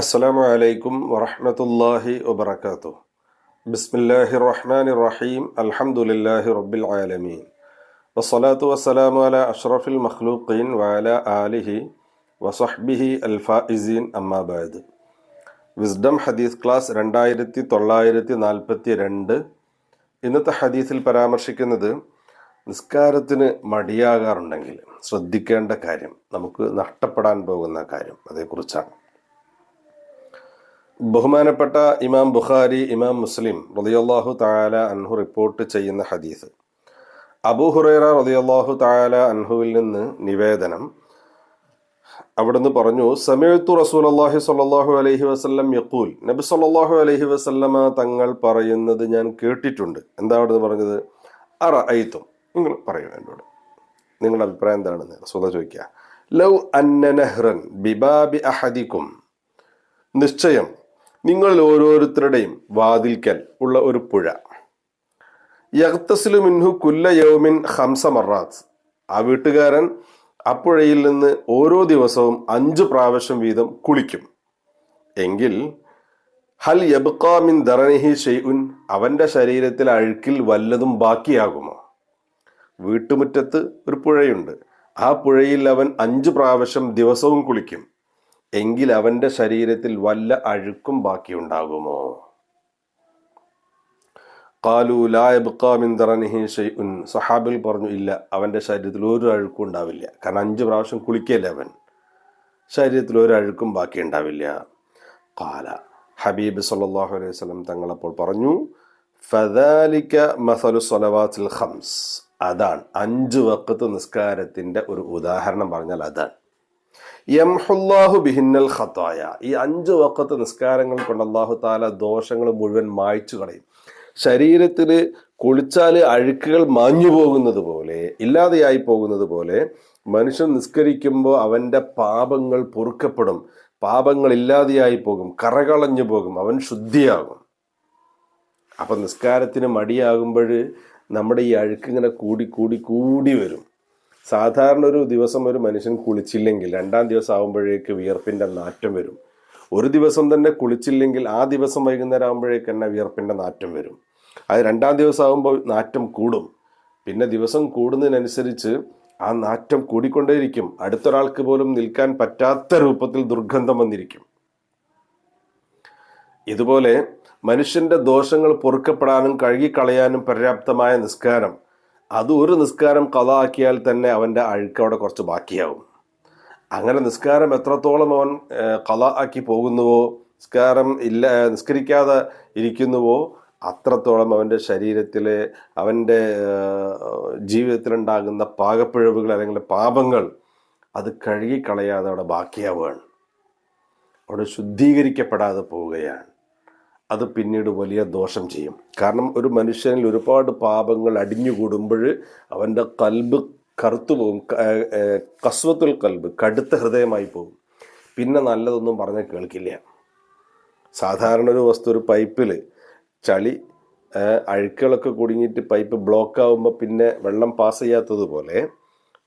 അസ്സലാമു അലൈക്കും വറഹ്മത്തുള്ളാഹി വബറകാതുഹു ബിസ്മില്ലാഹിർ റഹ്മാനിർ റഹീം അൽഹംദുലില്ലാഹി റബ്ബിൽ ആലമീൻ വസ്സലാത്തു വസ്സലാമു അലാ അഷ്റഫിൽ മഖ്ലൂഖീൻ വഅലാ ആലിഹി വസഹ്ബിഹി അൽഫായിസീൻ അമ്മാബാദ് വിസ്ഡം ഹദീസ് ക്ലാസ് രണ്ടായിരത്തി തൊള്ളായിരത്തി നാൽപ്പത്തി രണ്ട്. ഇന്നത്തെ ഹദീസിൽ പരാമർശിക്കുന്നത് നിസ്കാരത്തിന് മടിയാകാറുണ്ടെങ്കിൽ ശ്രദ്ധിക്കേണ്ട കാര്യം നമുക്ക് നഷ്ടപ്പെടാൻ പോകുന്ന കാര്യം അതേക്കുറിച്ചാണ്. ബഹുമാനപ്പെട്ട ഇമാം ബുഖാരി ഇമാം മുസ്ലിം റളിയല്ലാഹു തആല അൻഹു റിപ്പോർട്ട് ചെയ്യുന്ന ഹദീസ്. അബൂ ഹുറൈറ റളിയല്ലാഹു തആല അൻഹുവിൽ നിന്ന് നിവേദനം. അവിടുന്ന് പറഞ്ഞു സമയത്തു റസൂൽ അള്ളാഹി സ്വല്ലല്ലാഹു അലഹി വസല്ലം യക്കൂൽ നബി സ്വല്ലല്ലാഹു അലഹി വസല്ലമ തങ്ങൾ പറയുന്നത് ഞാൻ കേട്ടിട്ടുണ്ട്. എന്താ അവിടുന്ന് പറഞ്ഞത്? അറ അയിത്തും നിങ്ങൾ പറയൂ എന്നോട്. നിങ്ങളുടെ അഭിപ്രായം എന്താണെന്ന് സ്വത ചോദിക്കുക. ലൗ അന്ന നഹ്റൻ ബിബാബി അഹദിക്കും. നിശ്ചയം നിങ്ങളിൽ ഓരോരുത്തരുടെയും വാതിൽക്കൽ ഉള്ള ഒരു പുഴ. യഗ്തസിലു മിൻഹു കുല്ല യൗമിൻ ഹംസ മറാത്ത്. ആ വീട്ടുകാരൻ ആ പുഴയിൽ നിന്ന് ഓരോ ദിവസവും അഞ്ച് പ്രാവശ്യം വീതം കുളിക്കും. എങ്കിൽ ഹൽ യബ്കാമിൻ ദറനിഹി ഷെയ്ഉൻ അവന്റെ ശരീരത്തിൽ അഴുക്കിൽ വല്ലതും ബാക്കിയാകുമോ? വീട്ടുമുറ്റത്ത് ഒരു പുഴയുണ്ട്. ആ പുഴയിൽ അവൻ അഞ്ച് പ്രാവശ്യം ദിവസവും കുളിക്കും. എങ്കിൽ അവന്റെ ശരീരത്തിൽ വല്ല അഴുക്കും ബാക്കിയുണ്ടാകുമോ? കാലു ലായബുക്കാമിന്ദറനിഹി ഷെയ്ഉൻ സഹാബിൽ പറഞ്ഞു ഇല്ല അവന്റെ ശരീരത്തിൽ ഒരു അഴുക്കും ഉണ്ടാവില്ല. കാരണം അഞ്ച് പ്രാവശ്യം കുളിക്കല്ലേ അവൻ? ശരീരത്തിൽ ഒരു അഴുക്കും ബാക്കി ഉണ്ടാവില്ല. കാല ഹബീബ് സല്ലാഹു അലൈഹി വസല്ലം തങ്ങളപ്പോൾ പറഞ്ഞു ഫദാലിക മസലു സ്വലവാത്തിൽ ഖംസ്. അതാണ്. അഞ്ച് വക്കത്ത് നിസ്കാരത്തിന്റെ ഒരു ഉദാഹരണം പറഞ്ഞാൽ അതാണ്. യംഹുല്ലാഹു ബിഹിന്നൽ ഖത്തായ ഈ അഞ്ച് വക്കത്ത് നിസ്കാരങ്ങൾ കൊണ്ട് അള്ളാഹു താല ദോഷങ്ങൾ മുഴുവൻ മായ്ച്ചു കളയും. ശരീരത്തിൽ കുളിച്ചാൽ അഴുക്കുകൾ മാഞ്ഞു പോകുന്നത് പോലെ ഇല്ലാതെയായി പോകുന്നത് പോലെ മനുഷ്യൻ നിസ്കരിക്കുമ്പോൾ അവന്റെ പാപങ്ങൾ പൊറുക്കപ്പെടും. പാപങ്ങൾ ഇല്ലാതെയായി പോകും. കറകളഞ്ഞു പോകും. അവൻ ശുദ്ധിയാകും. അപ്പം നിസ്കാരത്തിന് മടിയാകുമ്പോൾ നമ്മുടെ ഈ അഴുക്ക് ഇങ്ങനെ കൂടി കൂടി കൂടി വരും. സാധാരണ ഒരു ദിവസം ഒരു മനുഷ്യൻ കുളിച്ചില്ലെങ്കിൽ രണ്ടാം ദിവസം ആകുമ്പോഴേക്ക് വിയർപ്പിന്റെ നാറ്റം വരും. ഒരു ദിവസം തന്നെ കുളിച്ചില്ലെങ്കിൽ ആ ദിവസം വൈകുന്നേരം ആകുമ്പോഴേക്ക് തന്നെ വിയർപ്പിന്റെ നാറ്റം വരും. അത് രണ്ടാം ദിവസം ആകുമ്പോൾ നാറ്റം കൂടും. പിന്നെ ദിവസം കൂടുന്നതിനനുസരിച്ച് ആ നാറ്റം കൂടിക്കൊണ്ടേയിരിക്കും. അടുത്തൊരാൾക്ക് പോലും നിൽക്കാൻ പറ്റാത്ത രൂപത്തിൽ ദുർഗന്ധം വന്നിരിക്കും. ഇതുപോലെ മനുഷ്യന്റെ ദോഷങ്ങൾ പൊറുക്കപ്പെടാനും കഴുകിക്കളയാനും പര്യാപ്തമായ നിസ്കാരം. അത് ഒരു നിസ്കാരം കഥ ആക്കിയാൽ തന്നെ അവന്റെ അഴുക്കവിടെ കുറച്ച് ബാക്കിയാവും. അങ്ങനെ നിസ്കാരം എത്രത്തോളം അവൻ കഥ ആക്കി പോകുന്നുവോ നിസ്കാരം ഇല്ല നിസ്കരിക്കാതെ ഇരിക്കുന്നുവോ അത്രത്തോളം അവന്റെ ശരീരത്തിലെ അവന്റെ ജീവിതത്തിലുണ്ടാകുന്ന പാകപ്പിഴവുകൾ അല്ലെങ്കിൽ പാപങ്ങൾ അത് കഴുകിക്കളയാതെ അവിടെ ബാക്കിയാവുകയാണ്. അവിടെ ശുദ്ധീകരിക്കപ്പെടാതെ പോവുകയാണ്. അത് പിന്നീട് വലിയ ദോഷം ചെയ്യും. കാരണം ഒരു മനുഷ്യനിൽ ഒരുപാട് പാപങ്ങൾ അടിഞ്ഞുകൂടുമ്പോൾ അവന്റെ കൽബ് കറുത്തു പോകും കസ്വത്തുൽ കൽബ് കടുത്ത ഹൃദയമായി പോകും. പിന്നെ നല്ലതൊന്നും പറഞ്ഞ് കേൾക്കില്ല. സാധാരണ ഒരു വസ്തു ഒരു പൈപ്പിൽ ചളി അഴുക്കുകളൊക്കെ കുടുങ്ങിയിട്ട് പൈപ്പ് ബ്ലോക്ക് ആകുമ്പോൾ പിന്നെ വെള്ളം പാസ് ചെയ്യാത്തതുപോലെ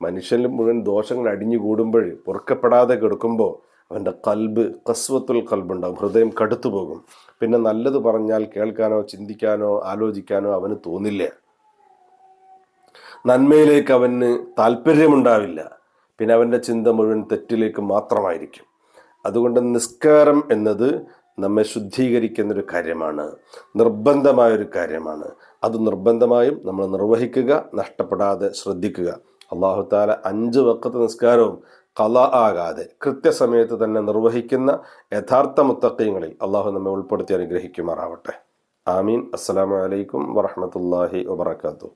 മനുഷ്യനിൽ മുഴുവൻ ദോഷങ്ങൾ അടിഞ്ഞു കൂടുമ്പോൾ പൊറുക്കപ്പെടാതെ കിടക്കുമ്പോൾ അവന്റെ കൽബ് കസ്വത്തുൽ കൽബുണ്ടാകും ഹൃദയം കടുത്തു പോകും പിന്നെ നല്ലത് പറഞ്ഞാൽ കേൾക്കാനോ ചിന്തിക്കാനോ ആലോചിക്കാനോ അവന് തോന്നില്ല. നന്മയിലേക്ക് അവന് താല്പര്യമുണ്ടാവില്ല പിന്നെ അവന്റെ ചിന്ത മുഴുവൻ തെറ്റിലേക്ക് മാത്രമായിരിക്കും. അതുകൊണ്ട് നിസ്കാരം എന്നത് നമ്മെ ശുദ്ധീകരിക്കുന്നൊരു കാര്യമാണ്. നിർബന്ധമായൊരു കാര്യമാണ്. അത് നിർബന്ധമായും നമ്മൾ നിർവഹിക്കുക നഷ്ടപ്പെടാതെ ശ്രദ്ധിക്കുക. അള്ളാഹു താല അഞ്ച് വക്കത്ത് നിസ്കാരവും കല ആകാതെ കൃത്യസമയത്ത് തന്നെ നിർവഹിക്കുന്ന യഥാർത്ഥ മുത്തക്കയങ്ങളിൽ അള്ളാഹു നമ്മെ ഉൾപ്പെടുത്തി അനുഗ്രഹിക്കുമാറാവട്ടെ. ആമീൻ. അസ്സലാമലൈക്കും വറഹമത്തല്ലാഹി വബർക്കാത്തു